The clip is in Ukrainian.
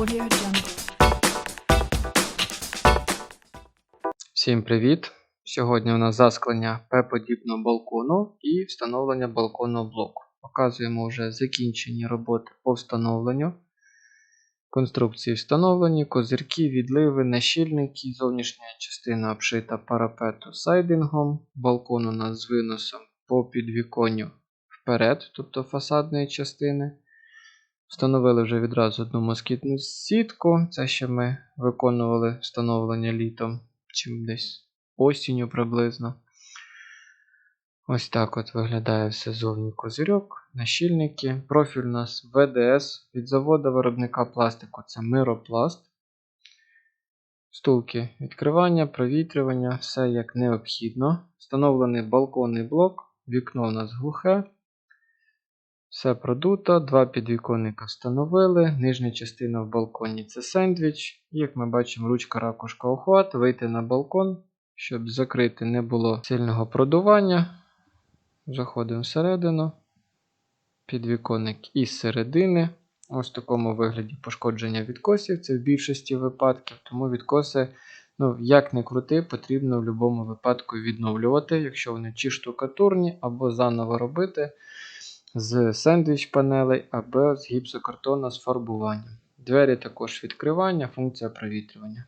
Audio. Всім привіт! Сьогодні у нас засклення П-подібного балкону і встановлення балконного блоку. Показуємо вже закінчені роботи по встановленню. Конструкції встановлені, козирки, відливи, нащільники, зовнішня частина обшита парапету сайдингом, балкон у нас з виносом по підвіконню вперед, тобто фасадної частини. Встановили вже відразу одну москітну сітку. Це ще ми виконували встановлення літом, чим десь осінню приблизно. Ось так от виглядає все зовні козирьок, нащільники. Профіль у нас ВДС від заводу виробника пластику це Миропласт. Стулки відкривання, провітрювання, все як необхідно. Встановлений балконний блок, вікно у нас глухе. Все продуто, два підвіконника встановили. Нижня частина в балконі це сендвіч. Як ми бачимо, ручка ракушка охват, вийти на балкон, щоб закрити не було сильного продування. Заходимо всередину. Підвіконник із середини. Ось в такому вигляді пошкодження відкосів. Це в більшості випадків, тому відкоси, ну, як не крути, потрібно в будь-якому випадку відновлювати, якщо вони чи штукатурні, або заново робити з сендвіч панелей або з гіпсокартона з фарбуванням. Двері також відкривання, функція провітрювання.